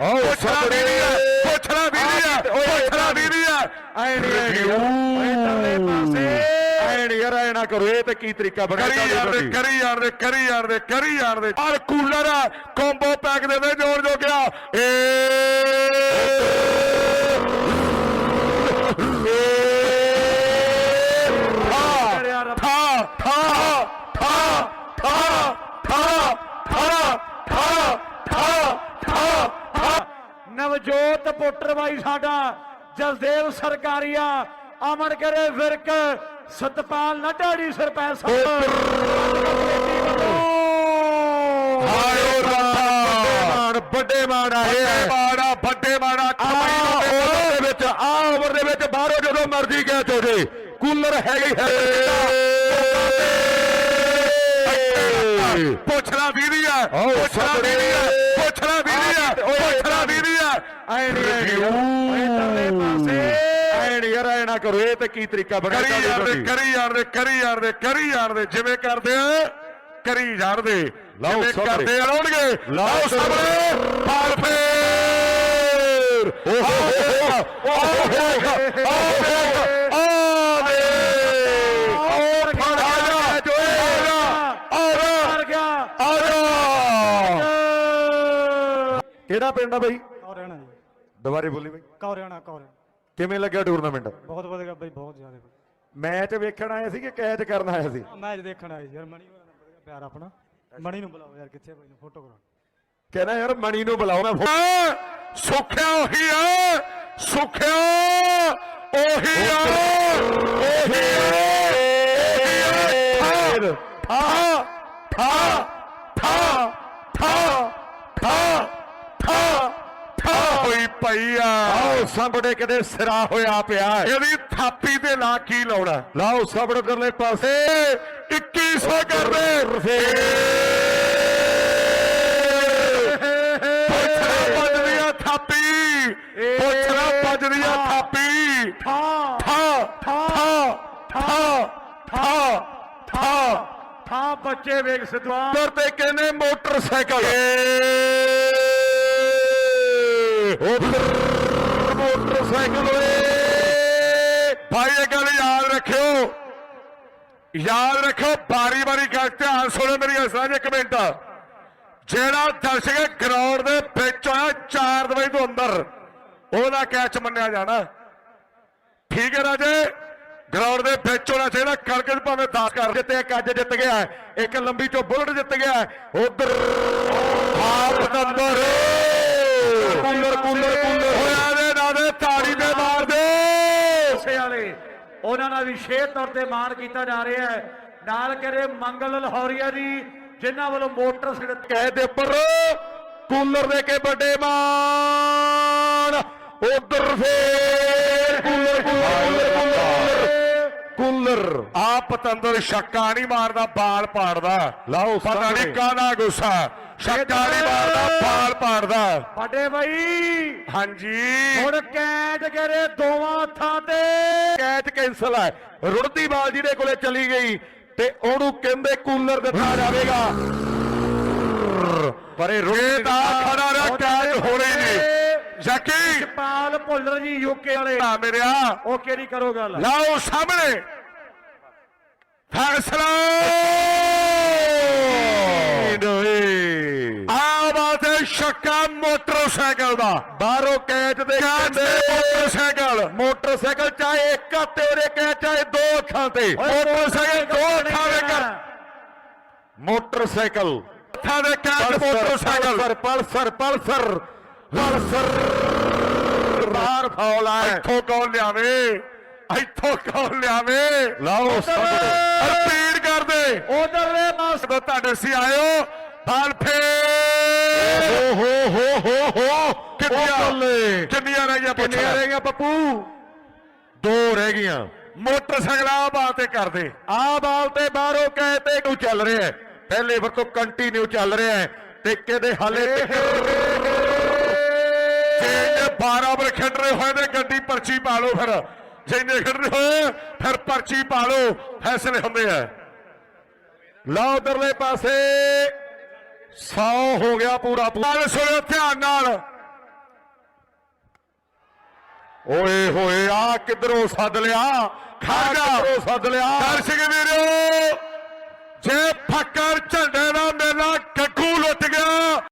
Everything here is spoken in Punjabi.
ਆਓ ਪੁੱਛਣਾ ਵੀ ਨਹੀਂ ਹੈ ਪੁੱਛਣਾ ਵੀ ਨਹੀਂ ਹੈ ਪੁੱਛਣਾ ਵੀ ਨਹੀਂ ਹੈ ਐ ਨਹੀਂ ਇਧਰਲੇ ਪਾਸੇ। ਐ ਨਹੀਂ ਯਾਰ ਐ ਨਾ ਕਰੋ। ਇਹ ਤੇ ਕੀ ਤਰੀਕਾ ਬਣਿਆ ਕਰੀ ਯਾਰ ਦੇ ਕਰੀ ਯਾਰ ਦੇ ਕਰੀ ਯਾਰ ਦੇ ਕਰੀ ਯਾਰ ਦੇ। ਆਹ ਕੂਲਰ ਆ ਕੰਬੋ ਪੈਕ ਦੇ ਦੇ ਜੋੜ ਜੋ ਗਿਆ ਏ। ਥਾ ਥਾ ਥਾ ਥਾ ਥਾ। ਗੁਰਜੋਤ ਪੁੱਤਰ ਬਾਈ ਸਾਡਾ ਜਸਦੇਵ ਸਰਕਾਰੀਆ ਅਮਨ ਕਰੇ ਫਿਰਕ ਸਤਪਾਲ ਨਟਾੜੀ ਸਰਪੰਚ ਸਾਹਿਬ। ਵੱਡੇ ਮਾਣ ਆਏ ਮਾਣਾ ਵੱਡੇ ਮਾਣਾ ਕਮਾਈ ਦੇ ਵਿੱਚ ਆ ਬਾਹਰੋਂ ਜਦੋਂ ਮਰਜ਼ੀ ਗਿਆ ਚੋਦੇ ਹੈ ਪੁੱਛਣਾ ਵੀ ਆ। ਪੁੱਛਣਾ ਵੀਰੀ ਕਰੋ ਇਹ ਤੇ ਕੀ ਤਰੀਕਾ ਕਿਹੜਾ ਪਿੰਡ ਆ ਬਾਈ ਰਹਿਣਾ ਜੀ ਦੁਬਾਰੇ ਬੋਲੀ ਬਾਈ। ਕੌਰਿਆਣਾ ਕੌਰਿਆਣਾ ਕਿਵੇਂ ਲੱਗਿਆ ਟੂਰਨਾਮੈਂਟ ਬਹੁਤ ਵਧੀਆ ਬਈ ਬਹੁਤ ਜ਼ਿਆਦਾ ਮੈਚ ਵੇਖਣ ਆਏ ਸੀ ਕਿ ਕੈਚ ਕਰਨ ਆਏ ਸੀ। ਮੈਚ ਦੇਖਣ ਆਏ ਜੀ ਯਾਰ ਮਣੀ ਹੋਰਾਂ ਨਾਲ ਵਧੀਆ ਪਿਆਰ ਆਪਣਾ। ਮਣੀ ਨੂੰ ਬੁਲਾਓ ਯਾਰ ਕਿੱਥੇ ਬਈ ਨੂੰ ਫੋਟੋ ਕਰਾ ਕਹਿੰਦਾ ਯਾਰ ਮਣੀ ਨੂੰ ਬੁਲਾਓ ਮੈਂ ਫੋ- ਆ, ਸੁੱਖਿਆ ਉਹੀ ਆ ਸੁੱਖਿਆ ਉਹੀ ਆ ਉਹੀ ਆ ਥਾ ਥਾ ਥਾ ਥਾ ਥਾ ਥਾ ਪਈ ਆ। ਆਓ ਸਾਹਮਣੇ ਕਿਤੇ ਸਿਰਾ ਹੋਇਆ ਪਿਆ। ਇਹਦੀ ਥਾਪੀ ਤੇ ਲਾ ਕੀ ਲਾਉਣਾ? ਲਾਓ ਸਾਹਮਣੇ ਕਰਲੇ ਪਾਸੇ। 2100 ਕਰਦੇ ਪੁੱਛਣਾ ਵੱਜਦੀ ਆ ਥਾਪੀ। ਪੁੱਛਣਾ ਥਾਪੀ। ਥਾਂ। ਥਾ। ਥਾ। ਥਾ। ਥਾ। ਥਾ। ਥਾਂ। ਬੱਚੇ ਵੇਖ ਉੱਪਰ ਤੇ ਕਹਿੰਦੇ ਮੋਟਰਸਾਈਕਲ। ਉਧਰ ਮੋਟਰਸਾਈਕਲ ਓਏ। ਭਾਈ ਇਹ ਗੱਲ ਯਾਦ ਰੱਖਿਓ। ਯਾਦ ਰੱਖੋ ਬਾਰੀ ਬਾਰੀ ਗੱਲ ਧਿਆਨ ਸੁਣੋ ਮੇਰੀ ਅਸਾਂ ਇੱਕ ਜਿਹੜਾ ਦਰਸ਼ਕ ਗਰਾਊਂਡ ਦੇ ਵਿੱਚ ਆਇਆ 4 ਵਜੇ ਤੋਂ ਅੰਦਰ, ਉਹਦਾ ਕੈਚ ਮੰਨਿਆ ਜਾਣਾ। ਠੀਕ ਹੈ ਰਾਜੇ ਗਰਾਊਂਡ ਦੇ ਵਿੱਚ ਹੋਣਾ ਚਾਹੀਦਾ ਕਰਕੇ ਭਾਵੇਂ 10 ਕਰ ਜਿੱਤੇ ਇੱਕ ਅੱਜ ਜਿੱਤ ਗਿਆ, ਇੱਕ ਲੰਬੀ ਚੋਂ ਬੁਲਟ ਜਿੱਤ ਗਿਆ, ਉਧਰ ਆਪ ਨੰਬਰ ਕੂਲਰ ਕੂਲਰ ਕੂਲਰ ਹੋਇਆ ਦੇ ਨਾਦੇ ਤਾੜੀ ਦੇ ਮਾਰ ਦੇ। ਸੇ ਵਾਲੇ ਉਹਨਾਂ ਨਾਲ ਵਿਸ਼ੇਸ਼ ਤੌਰ ਤੇ ਮਾਣ ਕੀਤਾ ਜਾ ਰਿਹਾ ਹੈ। ਨਾਲ ਕਰੇ ਮੰਗਲ ਲਹੌਰੀਆ ਜੀ ਜਿਨ੍ਹਾਂ ਵੱਲੋਂ ਮੋਟਰਸਾਈਕਲ ਕਹਿ ਦੇ ਉੱਪਰ ਕੂਲਰ ਦੇ ਕੇ ਵੱਡੇ ਮਾਣ। ਉਧਰ ਫੇਰ ਕੂਲਰ ਕੂਲਰ ਕੂਲਰ ਕੂਲਰ। ਆ ਪਤੰਦਰ ਛੱਕਾ ਨਹੀਂ ਮਾਰਦਾ ਬਾਲ ਪਾੜਦਾ। ਲਾਓ ਪਤਾ ਨਹੀਂ। ਕਾਹਦਾ ਗੁੱਸਾ। ਨਹੀਂ ਮਾਰਦਾ ਬਾਲ ਪਾੜਦਾ ਵੱਡੇ ਬਾਈ। ਹਾਂਜੀ। ਹੁਣ ਕੈਚ ਕਰੇ ਦੋਵਾਂ ਹੱਥਾਂ ਤੇ। ਕੈਚ ਕੈਨਸਲ ਹੈ। ਰੁੜਦੀ ਬਾਲ ਜਿਹਦੇ ਕੋਲੇ ਚਲੀ ਗਈ ਤੇ ਉਹਨੂੰ ਕਹਿੰਦੇ ਕੂਲਰ ਦਿੱਤਾ ਜਾਵੇਗਾ। ਪਰੇ ਇਹ ਤਾਂ ਖੜਾ ਰਿਹਾ ਕੈਚ ਹੋਣੀ ਨਹੀਂ ਜ਼ਕੀ। ਪਾਲ ਭੁੱਲਰ ਜੀ ਯੂਕੇ ਵਾਲੇ। ਆ ਮੇਰਿਆ। ਉਹ ਕਿਹੜੀ ਕਰੋ ਗੱਲ? ਲਾਓ ਸਾਹਮਣੇ। ਫੈਸਲਾ। ਮੋਟਰਸਾਈਕਲ ਦਾ। ਬਾਹਰੋਂ ਕੈਚ ਦੇ ਕੈਚ ਦੇ। ਮੋਟਰਸਾਈਕਲ। ਮੋਟਰਸਾਈਕਲ ਚਾਹੇ ਇੱਕ ਹੱਥੇ ਉਹਦੇ ਕੈਚ ਚਾਹੇ ਦੋ ਅੱਖਾਂ ਤੇ। ਮੋਟਰਸਾਈਕਲ ਦੋ ਅੱਖਾਂ ਦੇ ਕਰ ਮੋਟਰਸਾਈਕਲ। ਹੱਥਾਂ ਦੇ catch motorcycle. Pulsar Pulsar Pulsar. ਬਾਹਰ ਫੌਲ ਆ। ਇੱਥੋਂ ਕੌਣ ਲਿਆਵੇ? ਇੱਥੋਂ ਕੌਣ ਲਿਆਵੇ? ਲਾਓ ਸਾਹਮਣੇ। ਰਿਪੀਟ ਕਰ ਦੇ ਉਧਰਲੇ ਪਾਸ ਜਦੋਂ ਤੁਹਾਡੇ ਸੀ ਆਇਓ ਬਾਲ ਫੇਰ ਓ ਹੋ ਹੋ ਹੋ ਹੋ। ਕਿੰਨੀਆਂ? ਬੱਲੇ। ਕਿੰਨੀਆਂ ਰਹਿ ਗਈਆਂ ਕਿੰਨੀਆਂ ਪੁੱਛ ਰਹਿ ਗਈਆਂ ਪੱਪੂ? ਦੋ ਰਹਿ ਗਈਆਂ। ਮੋਟਰਸਾਈਕਲ ਆ ਬਾਤੇ ਕਰਦੇ ਆ ਬਾਲ ਤੇ ਬਾਹਰੋਂ ਕਹੇ ਤੇ ਨੂੰ ਚੱਲ ਰਿਹਾ ਹੈ? ਪਹਿਲੇ ਵਰ ਤੋਂ ਕੰਟੀਨਿਊ ਚੱਲ ਰਿਹਾ ਹੈ। ਤੇ ਕਿਤੇ ਹਾਲੇ ਜੇ 12 ਓਵਰ ਖੇਡ ਰਹੇ ਹੋਏ ਤੇ ਗੱਡੀ ਪਰਚੀ ਪਾ ਲਓ ਫਿਰ। ਜਿੰਨੇ ਖੇਡ ਰਹੇ ਹੋਏ ਫਿਰ ਪਰਚੀ ਪਾ ਲਓ। ਫੈਸਲੇ ਹੁੰਦੇ ਆ। ਲਾ ਉਧਰਲੇ ਪਾਸੇ। ਸੌ ਹੋ ਗਿਆ ਪੂਰਾ ਪੂਰਾ। ਸੁਣੋ ਧਿਆਨ ਨਾਲ। ਓਏ ਹੋਏ ਆ ਕਿਧਰੋਂ ਸੱਦ ਲਿਆ? ਖਾਜਾ ਕਿਧਰੋਂ ਸੱਦ ਲਿਆ? ਦਰਸ਼ਕ ਵੀਰੋ। ਜੇ ਫੱਕਰ ਝੰਡੇ ਦਾ ਮੇਲਾ ਕੱਕੂ ਲੁੱਟ ਗਿਆ।